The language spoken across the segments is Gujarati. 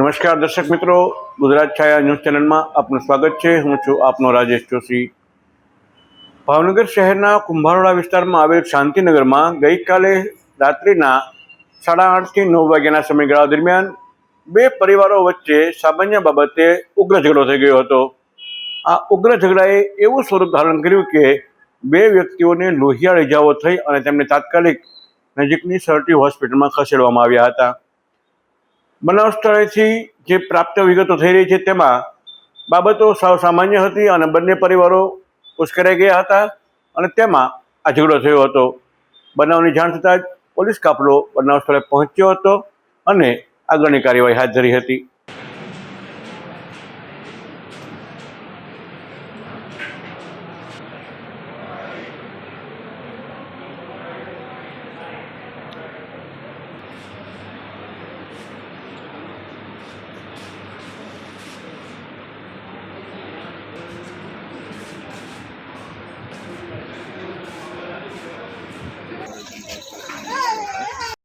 નમસ્કાર, દર્શક મિત્રો. ગુજરાત છાયા ન્યૂઝ ચેનલમાં આપનું સ્વાગત છે. હું છું આપનો રાજેશ જોશી. ભાવનગર શહેરના કુંભારોડા વિસ્તારમાં આવેલ શાંતિનગરમાં ગઈકાલે રાત્રિના સાડા આઠથી નવ વાગ્યાના સમયગાળા દરમિયાન બે પરિવારો વચ્ચે સામાન્ય બાબતે ઉગ્ર ઝઘડો થઈ ગયો હતો. આ ઉગ્ર ઝઘડાએ એવું સ્વરૂપ ધારણ કર્યું કે બે વ્યક્તિઓને લોહિયાળ ઇજાઓ થઈ અને તેમને તાત્કાલિક નજીકની સરટી હોસ્પિટલમાં ખસેડવામાં આવ્યા હતા. બનાવ સ્થળેથી જે પ્રાપ્ત વિગતો થઈ રહી છે તેમાં બાબતો સાવ સામાન્ય હતી અને બંને પરિવારો ઉશ્કેરાઈ ગયા હતા અને તેમાં આ ઝઘડો થયો હતો. બનાવની જાણ થતાં જ પોલીસ કાફલો બનાવ સ્થળે પહોંચ્યો હતો અને આગળની કાર્યવાહી હાથ ધરી હતી.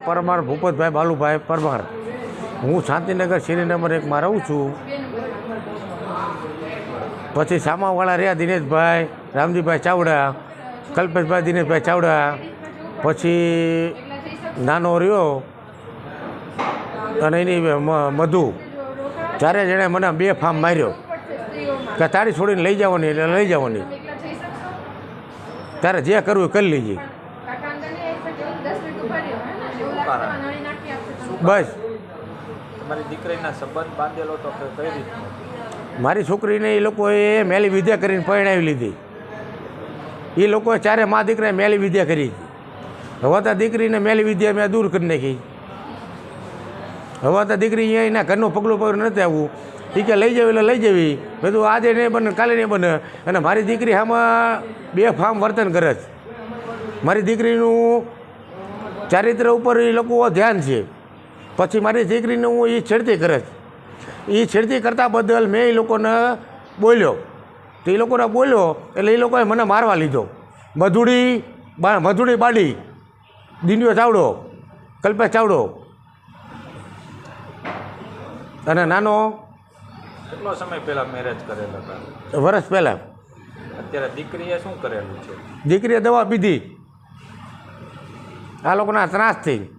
પરમાર, ભૂપતભાઈ, બાલુભાઈ પરમાર. હું શાંતિનગર શેરી નંબર એકમાં રહું છું. પછી સામાવાળા રહ્યા દિનેશભાઈ, રામજીભાઈ ચાવડા, કલ્પેશભાઈ, દિનેશભાઈ ચાવડા. પછી નાનો રહ્યો અને એની મધુ. ચારે જણે મને બે ફાર્મ માર્યો. કે તારી છોડીને લઈ જવાની, એટલે લઈ જવાની. તારે જે કરવું એ કરી લેજે. બસ. તમારી દીકરીના સંબંધ બાંધેલો તો કઈ રીતનો મારી છોકરીને એ લોકોએ મેલી વિદ્યા કરીને પરણાવી લીધી. એ લોકોએ ચારે મા દીકરાએ મેલી વિદ્યા કરી. હવે તો દીકરીને મેલી વિદ્યા મેં દૂર કરી નાખી. હવે તો દીકરી અહીંયા એના ઘરનું પગલું પગલું નથી આવવું. એ કે લઈ જવી એટલે લઈ જવી. બધું આજે નહીં બને કાલે નહીં બને. અને મારી દીકરી આમાં બે ફાર્મ વર્તન કરે છે. મારી દીકરીનું ચારિત્ર ઉપર એ લોકો ધ્યાન છે. પછી મારી દીકરીને હું એ છેડતી કરે છે. એ છેડતી કરતા બદલ મેં એ લોકોને બોલ્યો. તો એ લોકોને બોલ્યો એટલે એ લોકોએ મને મારવા લીધો. મધુડી બા મધુડી બાડી દિનયો ચાવડો કલ્પેશ ચાવડો. અને નાનો કેટલો સમય પહેલાં મેરેજ કરેલા વર્ષ પહેલાં. અત્યારે દીકરીએ શું કરેલું છે? દીકરીએ દવા પીધી. આ લોકોના ત્રાસથી.